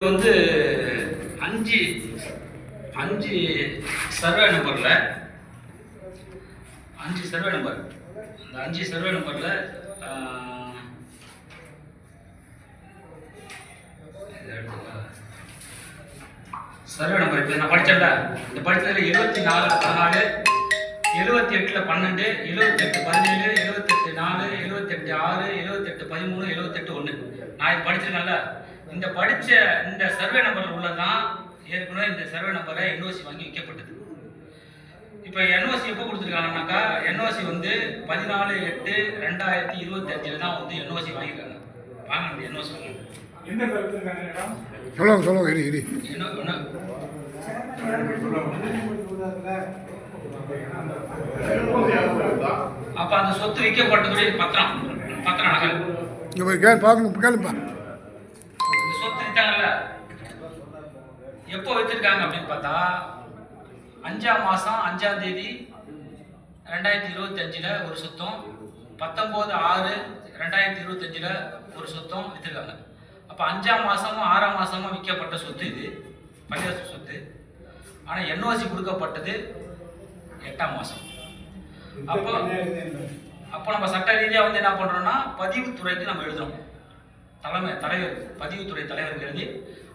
வந்து அஞ்சு அஞ்சு சர்வே நம்பரில் அஞ்சு சர்வே நம்பர் அந்த அஞ்சு சர்வே நம்பரில் சர்வே நம்பர் இப்போ நான் படித்தேன்ல இந்த படித்ததில் எழுபத்தி நாலு பதினாலு எழுபத்தி எட்டில் பன்னெண்டு எழுபத்தெட்டு பதினேழு எழுபத்தெட்டு நாலு எழுபத்தெட்டு ஆறு எழுபத்தெட்டு பதிமூணு எழுபத்தெட்டு ஒன்று நான் இது படிச்சிருக்கேன்ல. இந்த படித்த இந்த சர்வே நம்பரில் உள்ளதான் ஏற்கனவே இந்த சர்வே நம்பரை என்ஓசி வாங்கி விற்கப்பட்டது. இப்போ என்ஓசி எப்போ கொடுத்துருக்காங்கனாக்கா என்ஓசி வந்து பதினாலு எட்டு ரெண்டாயிரத்தி இருபத்தஞ்சில் தான் வந்து என்ஓசி வாங்கியிருக்காங்க. வாங்க அந்த என்ஓசி வாங்க. எந்த கருத்துருக்காங்க இடம் சொல்லுங்க சொல்லுங்க இரு இரு. அப்போ அந்த சொத்து விற்கப்பட்டதுடைய பத்திரம் பத்திரம் நகல். இங்கே போய் கேள் பாருங்க கேளுப்பா. இந்த எப்போ வச்சிருக்காங்க அப்படின்னு பார்த்தா அஞ்சாம் மாதம் அஞ்சாம் தேதி ரெண்டாயிரத்தி இருபத்தஞ்சில் ஒரு சுத்தம் பத்தொம்போது ஆறு ரெண்டாயிரத்தி இருபத்தஞ்சில் ஒரு சுத்தம் விற்றுருக்காங்க அப்போ அஞ்சாம் மாதமும் ஆறாம் மாதமும் விற்கப்பட்ட சொத்து இது பள்ளிவாசல் சொத்து. ஆனால் என்ஓசி கொடுக்கப்பட்டது எட்டாம் மாதம் அப்போ அப்போ நம்ம சட்ட ரீதியாக வந்து என்ன பண்ணுறோம்னா பதிவுத்துறைக்கு நம்ம எழுதுறோம். தலைமை தலைவர் பதிவுத்துறை தலைவர்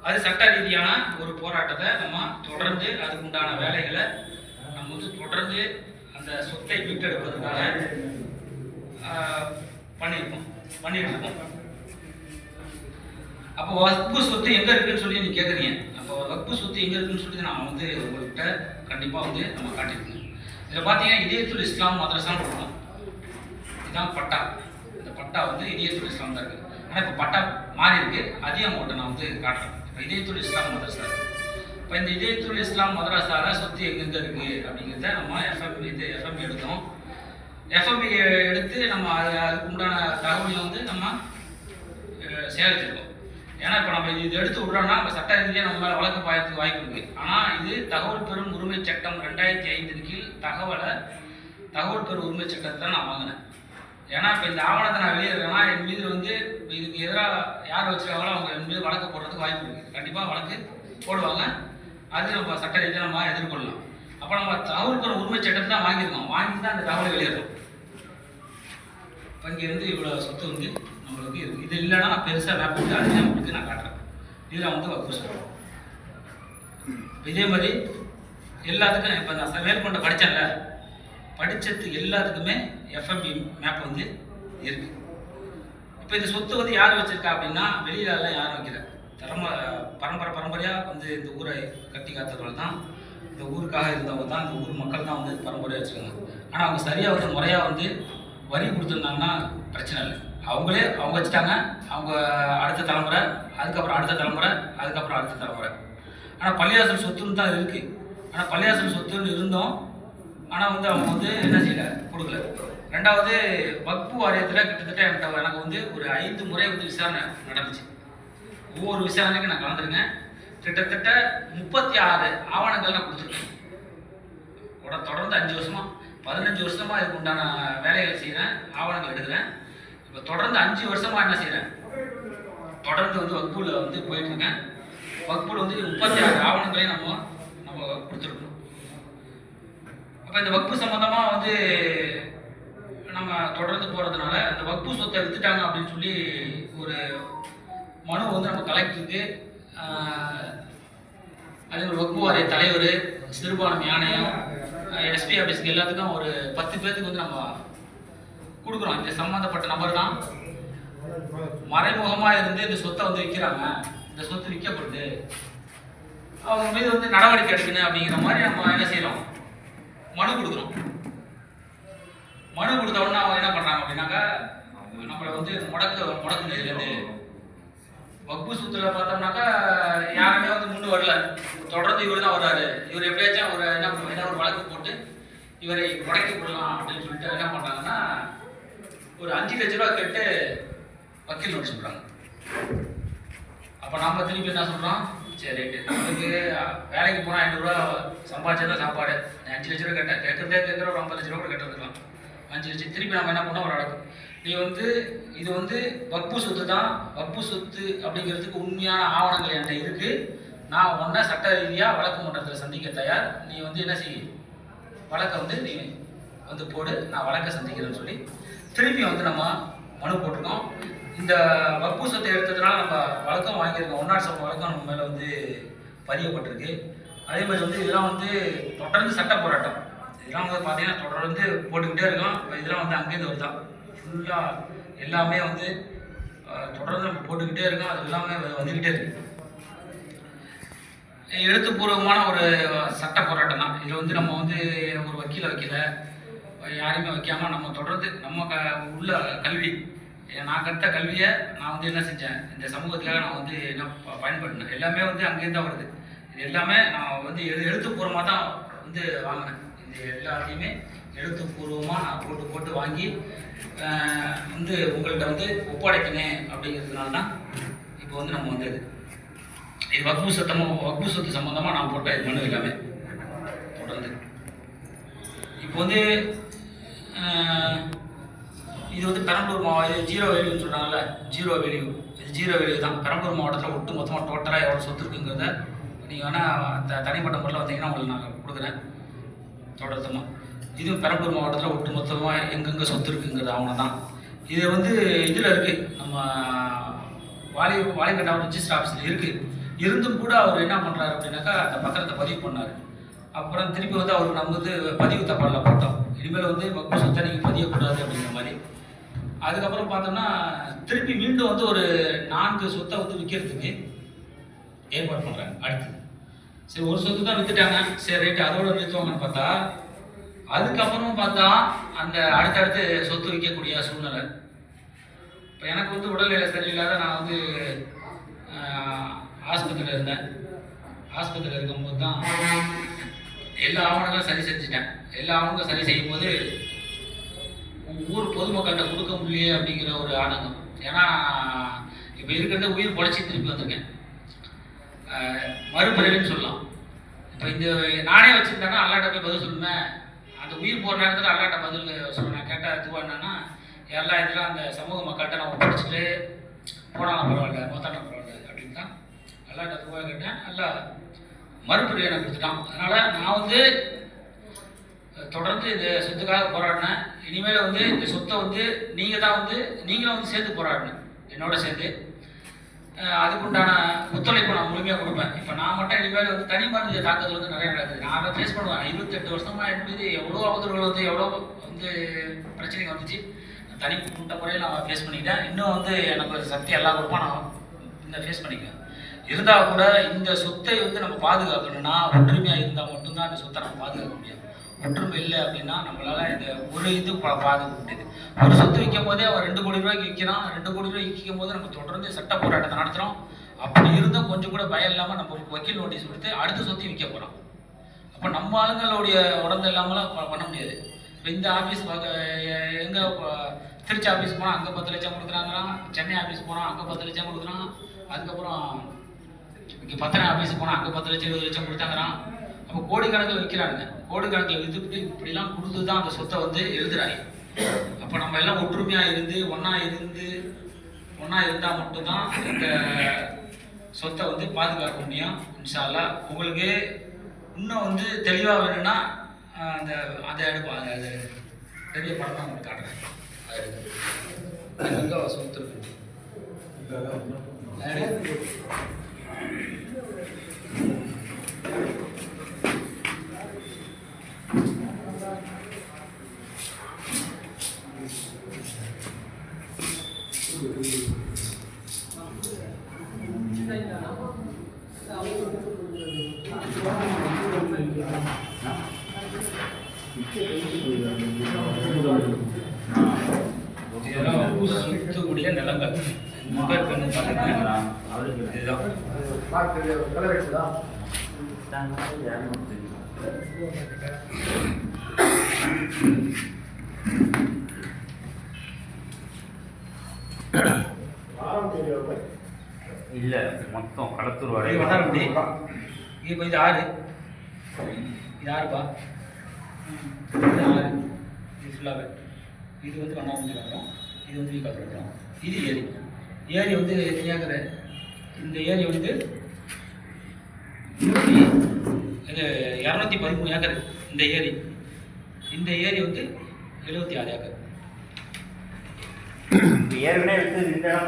அது சட்ட ரீதியான ஒரு போராட்டத்தை நம்ம தொடர்ந்து அதுக்கு உண்டான வேலைகளை நம்ம வந்து தொடர்ந்து அந்த சொத்தை மீட்டெடுப்பதற்காக ஆஹ், பண்ணியிருக்கோம் பண்ணிட்டு அப்போ வக்பு சொத்து எங்க இருக்குன்னு சொல்லி நீங்க கேக்குறீங்க. அப்போ வப்பு சொத்து எங்க இருக்குன்னு சொல்லி நான் வந்து உங்கள்கிட்ட கண்டிப்பா வந்து நம்ம காட்டியிருக்கோம். இதில் பார்த்தீங்கன்னா இதயத்துல் இஸ்லாம் மதரசான்னு இருக்கும் இதுதான் பட்டா. இந்த பட்டா வந்து இதயத்துல் இஸ்லாம் தான் இருக்கு ஆனால் இப்போ பட்டா மாறி இருக்கு. அதையும் உங்கள்கிட்ட நான் வந்து காட்டுறேன். இப்போ இதயத்துல் இஸ்லாம் மதரசா இப்போ இந்த இதயத்துல் இஸ்லாம் மதரசால சுற்றி எங்கெங்கே இருக்குது அப்படிங்கிறத நம்ம எஃப்எம் இது எஃப்எம் எடுத்தோம். எஃப்எம்பி எடுத்து நம்ம அது அதுக்கு உண்டான தகவலை வந்து நம்ம அஹ், சேகரிச்சிருக்கோம். ஏன்னா இப்போ நம்ம இது எடுத்து விட்றோம்னா நம்ம சட்ட ரீதியாக நம்ம மேலே வழக்கு பாயத்துக்கு வாய்ப்பு இருக்குது ஆனால் இது தகவல் பெறும் உரிமை சட்டம் ரெண்டாயிரத்தி ஐந்தின் கீழ் தகவலை தகவல் பெறும் உரிமை சட்டத்தை நான் வாங்கினேன். ஏன்னா இப்போ இந்த ஆவணத்தை நான் வெளியேறேன்னா என் மீது வந்து இப்போ இதுக்கு எதிராக யார் வச்சுருக்காங்களோ அவங்க என் மீது வழக்கு போடுறதுக்கு வாய்ப்பு இருக்குது கண்டிப்பாக வழக்கு போடுவாங்க. அது நம்ம சட்ட ரீதியாக நம்ம எதிர்கொள்ளலாம். அப்போ நம்ம தகவல் பெறும் உரிமை சட்டத்தை தான் வாங்கியிருக்கோம். வாங்கி தான் அந்த தகவலை வெளியேறோம் இப்போ இங்கேருந்து இவ்வளோ சொத்து வந்து நம்மளுக்கு இருக்குது இது இல்லைன்னா நான் பெருசாக மேப் போட்டு அதையும் நான் காட்டுறேன். இதில் வந்து வக்கு சொல்கிறோம் இதே மாதிரி எல்லாத்துக்கும் இப்போ நான் மேற்கொண்டு படித்தேன்ல படித்தது எல்லாத்துக்குமே எஃப்எம்பி மேப் வந்து இருக்கு. இப்போ இந்த சொத்து வந்து யார் வச்சிருக்கா அப்படின்னா வெளியிலலாம் எல்லாம் யாரும் வைக்கல. தலைமுறை பரம்பரை பரம்பரையாக வந்து இந்த ஊரை கட்டி காத்தவர்கள் தான் இந்த ஊருக்காக இருந்தவங்க தான் இந்த ஊர் மக்கள் தான் வந்து பரம்பரையாக வச்சுருக்காங்க. ஆனால் அவங்க சரியாக வந்து முறையாக வந்து வரி கொடுத்துருந்தாங்கன்னா பிரச்சனை இல்லை. அவங்களே அவங்க வச்சுட்டாங்க அவங்க அடுத்த தலைமுறை அதுக்கப்புறம் அடுத்த தலைமுறை அதுக்கப்புறம் அடுத்த தலைமுறை. ஆனால் பள்ளியாசல் சொத்துன்னு தான் இருக்குது ஆனால் பள்ளியாசல் சொத்துன்னு இருந்தோம் ஆனால் வந்து அவங்க வந்து என்ன செய்யல? கொடுக்கல. ரெண்டாவது வக்பு வாரியத்தில் கிட்டத்தட்ட என்கிட்ட எனக்கு வந்து ஒரு ஐந்து முறை வந்து விசாரணை நடந்துச்சு. ஒவ்வொரு விசாரணைக்கும் நான் கலந்துருக்கேன். கிட்டத்தட்ட முப்பத்தி ஆறு ஆவணங்கள் நான் கொடுத்துருக்கேன். உட தொடர்ந்து அஞ்சு வருஷமா பதினஞ்சு வருஷமா இதுக்கு உண்டான வேலைகள் செய்கிறேன் ஆவணங்கள் எடுக்கிறேன். இப்போ தொடர்ந்து அஞ்சு வருஷமா என்ன செய்கிறேன் தொடர்ந்து வந்து வக்பூலில் வந்து போயிட்டுருக்கேன். வக்பூல் வந்து முப்பத்தி ஆறு ஆவணங்களையும் நம்ம நம்ம கொடுத்துருக்கோம் இப்போ இந்த வக்பு சம்மந்தமாக வந்து நம்ம தொடர்ந்து போகிறதுனால அந்த வக்பு சொத்தை வித்துட்டாங்க அப்படின்னு சொல்லி ஒரு மனு வந்து நம்ம கலெக்டருக்கு அதே மாதிரி வக்பு வாரிய தலைவர் சிறுபான்மை ஆணையம் எஸ்பி ஆஃபீஸ்க்கு எல்லாத்துக்கும் ஒரு பத்து பேர்த்துக்கு வந்து நம்ம கொடுக்குறோம். இந்த சம்மந்தப்பட்ட நபர் தான். மறைமுகமாக இருந்து இந்த சொத்தை வந்து விற்கிறாங்க இந்த சொத்து விற்கப்படுது. அவங்க மீது வந்து நடவடிக்கை எடுக்கணும் அப்படிங்கிற மாதிரி நம்ம என்ன செய்யறோம் மனு கொடுக்குறோம் மனு கொடுத்த உடனே அவங்க என்ன பண்றாங்க அப்படின்னாக்கா நம்மளை வந்து முடக்க முடக்கு முடக்குங்க வக்பு சுத்துல பார்த்தோம்னாக்கா யாருமே வந்து முன்னு வரல. தொடர்ந்து இவர் தான் வர்றாரு. இவர் எப்படியாச்சும் ஒரு என்ன ஏதாவது ஒரு வழக்கு போட்டு இவரை முடக்கி விடலாம் அப்படின்னு சொல்லிட்டு என்ன பண்றாங்கன்னா ஒரு அஞ்சு லட்ச ரூபா கேட்டு வக்கீல் நோட்டீஸ் விடுறாங்க அப்போ நம்ம திருப்பி என்ன சொல்கிறோம் சரி ரைட்டு. நம்மளுக்கு வேலைக்கு போனால் ஐநூறுரூவா சம்பாதிச்சா தான் சாப்பாடு. அஞ்சு லட்ச ரூபா கேட்டேன் கேட்குறதே கேட்குற ஒரு ஐம்பது லட்ச ரூபா கூட கட்டிருக்கலாம் அஞ்சு லட்சம் திருப்பி நம்ம என்ன பண்ணோம்? ஒரு வழக்கு நீ வந்து இது வந்து வக்பு சொத்து தான். வக்பு சொத்து அப்படிங்கிறதுக்கு உண்மையான ஆவணங்கள் என்கிட்ட இருக்கு. நான் ஒன்றா சட்ட ரீதியாக வழக்கு மன்றத்தில் சந்திக்க தயார். நீ வந்து என்ன செய்ய வழக்கை வந்து நீ வந்து போடு. நான் வழக்கை சந்திக்கிறேன்னு சொல்லி திருப்பி வந்து நம்ம மனு போட்டிருக்கோம். இந்த வக்பு சொத்தை எடுத்ததுனால நம்ம வழக்கம் வாங்கியிருக்கோம். ஒன்னாட் சபை வழக்கம் நம்ம மேலே வந்து பதியப்பட்டிருக்கு. அதே மாதிரி வந்து இதெல்லாம் வந்து தொடர்ந்து சட்ட போராட்டம். இதெல்லாம் வந்து பார்த்தீங்கன்னா தொடர்ந்து போட்டுக்கிட்டே இருக்கோம். இப்போ இதெல்லாம் வந்து அங்கேருந்து வருதான் ஃபுல்லாக எல்லாமே வந்து தொடர்ந்து நம்ம போட்டுக்கிட்டே இருக்கோம். அது எல்லாமே வந்துக்கிட்டே இருக்கு. எழுத்துப்பூர்வமான ஒரு சட்ட போராட்டம் தான். இதில் வந்து நம்ம வந்து ஒரு வக்கீலை வைக்கல. யாரையுமே வைக்காமல் நம்ம தொடர்ந்து நம்ம க உள்ள கல்வி நான் கற்ற கல்வியை நான் வந்து என்ன செஞ்சேன்? இந்த சமூகத்துக்காக நான் வந்து என்ன ப- பயன்படுத்தினேன். எல்லாமே வந்து அங்கேருந்து தான் வருது. இது எல்லாமே நான் வந்து எழு எழுத்துப்பூர்வமாக தான் வந்து வாங்கினேன். இது எல்லாத்தையுமே எழுத்துப்பூர்வமாக நான் போட்டு போட்டு வாங்கி வந்து உங்கள்கிட்ட வந்து ஒப்படைக்கினேன் அப்படிங்கிறதுனால தான் இப்போ வந்து நம்ம வந்தது. இது வக்பு சத்தமாக வக்பு சொத்து சம்மந்தமாக நான் போட்ட இது மனு எல்லாமே தொடர்ந்து. இப்போ வந்து இது வந்து பெரம்பலூர் மாவட்டம் ஜீரோ வேல்யூன்னு சொல்கிறாங்கல்ல ஜீரோ வேல்யூ. இது ஜீரோ வேல்யூ தான். பெரம்பலூர் மாவட்டத்தில் ஒட்டு மொத்தமாக டோட்டலாக எவ்வளோ சொத்து இருக்குங்கிறத நீங்கள் வேணால் த தனிப்பட்ட முறையில் வந்தீங்கன்னா உங்களுக்கு நான் கொடுக்குறேன். தொடர்த்தமாக இது பெரம்பலூர் மாவட்டத்தில் ஒட்டு மொத்தமாக எங்கெங்கே சொத்து இருக்குங்கிறது அவங்க தான். இது வந்து இதில் இருக்குது நம்ம வாலி வாலிகட்டாவும் ரிஜிஸ்டர் ஆஃபீஸில் இருக்குது இருந்தும் கூட அவர் என்ன பண்ணுறாரு அப்படின்னாக்கா அந்த பத்திரத்தை பதிவு பண்ணார். அப்புறம் திருப்பி வந்து அவருக்கு நம்ம வந்து பதிவு தப்பாலில் போட்டோம். இனிமேல் வந்து மக்கள் சொத்தை நீங்கள் பதியக்கூடாது அப்படிங்கிற மாதிரி. அதுக்கப்புறம் பார்த்தோம்னா திருப்பி மீண்டும் வந்து ஒரு நான்கு சொத்தை வந்து விற்கிறதுக்கு ஏற்பாடு பண்ணுறாங்க அடுத்து. சரி ஒரு சொத்து தான் விற்றுட்டாங்க சரி ரைட்டு அதோட நிறுத்துவாங்கன்னு பார்த்தா அதுக்கப்புறமும் பார்த்தா அந்த அடுத்தடுத்து சொத்து விற்கக்கூடிய சூழ்நிலை. இப்போ எனக்கு வந்து உடல்நிலை சரியில்லாத நான் வந்து ஆஸ்பத்திரியில் இருந்தேன். ஆஸ்பத்திரியில் இருக்கும்போது தான் எல்லா ஆவணங்களும் சரி செஞ்சுட்டேன். எல்லா ஆவணங்களும் சரி செய்யும் போது ஊர் பொதுமக்கள்கிட்ட கொடுக்க முடியலையே அப்படிங்கிற ஒரு ஆனந்தம். ஏன்னா இப்போ இருக்கிறத உயிர் பொழைச்சி திருப்பி வந்திருக்கேன். மறுபிறவின்னு சொல்லலாம். இப்போ இந்த நானே வச்சுருந்தேன்னா அல்லாட்ட போய் பதில் சொல்லுவேன். அந்த உயிர் போகிற நேரத்தில் அல்லாட்ட பதில் சொல்லுவேன். கேட்டால் இதுவாக என்னன்னா எல்லா இதில் அந்த சமூக மக்கள்கிட்ட நான் ஒப்படைச்சிட்டு போனாலும் பரவாயில்ல மொத்தாலும் பரவாயில்ல அப்படின்னு தான் அல்லாட்ட துவா கேட்டேன். நல்லா மறுபிறவி எனக்கு கொடுத்துட்டான். அதனால் நான் வந்து தொடர்ந்து இந்த சொத்துக்காக போராடினேன் இனிமேல் வந்து இந்த சொத்தை வந்து நீங்கள் தான் வந்து நீங்களும் வந்து சேர்ந்து போராடணும். என்னோட சேர்ந்து. அதுக்குண்டான ஒத்துழைப்பு நான் முழுமையாக கொடுப்பேன். இப்போ நான் மட்டும் இனிமேல் வந்து தனி மனித தாக்குதல் வந்து நிறைய நடக்குது. நான் ஃபேஸ் பண்ணுவேன். இருபத்தெட்டு வருஷமாக என் எவ்வளோ அவதூறுகள் வந்து எவ்வளோ வந்து பிரச்சனைகள் வந்துச்சு. நான் தனி கூட்ட முறையில் நான் ஃபேஸ் பண்ணிக்கிட்டேன். இன்னும் வந்து எனக்கு சக்தி எல்லா கொடுப்பா நான் இந்த ஃபேஸ் பண்ணிக்குவேன் இருந்தால் கூட இந்த சொத்தை வந்து நம்ம பாதுகாக்கணும்னா ஒற்றுமையாக இருந்தால் மட்டும்தான் இந்த சொத்தை நம்ம பாதுகாக்க முடியும். ஒற்றுமை இல்லை அப்படின்னா நம்மளால இந்த ஒரு இது பா- பாதுகாக்க ஒரு சொத்து விற்கும் போதே அவன் ரெண்டு கோடி ரூபாய்க்கு விற்கிறான் ரெண்டு கோடி ரூபாய்க்கு விற்கும் போது நம்ம தொடர்ந்து சட்ட போராட்டத்தை நடத்துகிறோம் அப்படி இருந்தும் கொஞ்சம் கூட பயம் இல்லாமல் நம்ம வக்கீல் நோட்டீஸ் கொடுத்து அடுத்த சொத்தையும் விற்க போகிறோம் அப்போ நம்ம ஆளுங்களுடைய உடம்பு இல்லாமலாம் பண்ண முடியாது. இப்போ இந்த ஆஃபீஸ் எங்கே திருச்சி ஆஃபீஸ் போனால் அங்கே பத்து லட்சம் கொடுக்குறாங்கிறான் சென்னை ஆஃபீஸ் போனால் அங்கே பத்து லட்சம் கொடுக்குறான். அதுக்கப்புறம் இங்கே பத்திரம் ஆஃபீஸ் போனால் அங்கே பத்து லட்சம் இருபது லட்சம் கொடுத்தாங்கிறான் அப்போ கோடிக்கணக்கில் விற்கிறாங்க கோடிக்கணக்கில் விற்றுட்டு இப்படிலாம் கொடுத்து தான் அந்த சொத்தை வந்து எழுதுறாங்க. அப்போ நம்ம எல்லாம் ஒற்றுமையாக இருந்து ஒன்றா இருந்து ஒன்றா இருந்தால் மட்டும்தான் இந்த சொத்தை வந்து பாதுகாக்க முடியும் இன்ஷா அல்லாஹ் உங்களுக்கு இன்னும் வந்து தெளிவாக வேணும்னா அந்த அதை எடுப்போம். அது அது பெரிய படம் தான் உங்களுக்கு காட்டுறேன். அது. எங்க சொத்து இருக்கு சுற்றக்கூடிய நிலங்கள் இதுதான் இல்ல மொத்தம் களத்தூர் வரை இப்போ இது ஆறு. இது ஆறுப்பா இது ஆறு. இது ஃபுல்லாகவே இது வந்து வண்ணாமட்டி வரும் இது வந்து கட்டுறோம் இது ஏரி. ஏரி வந்து ஏக்கர் இந்த ஏரி வந்து நூற்றி இரநூத்தி பதிமூணு ஏக்கர் இந்த ஏரி. இந்த ஏரி வந்து எழுபத்தி ஆறு ஏக்கர். ஏற்கனவே இந்த இடம்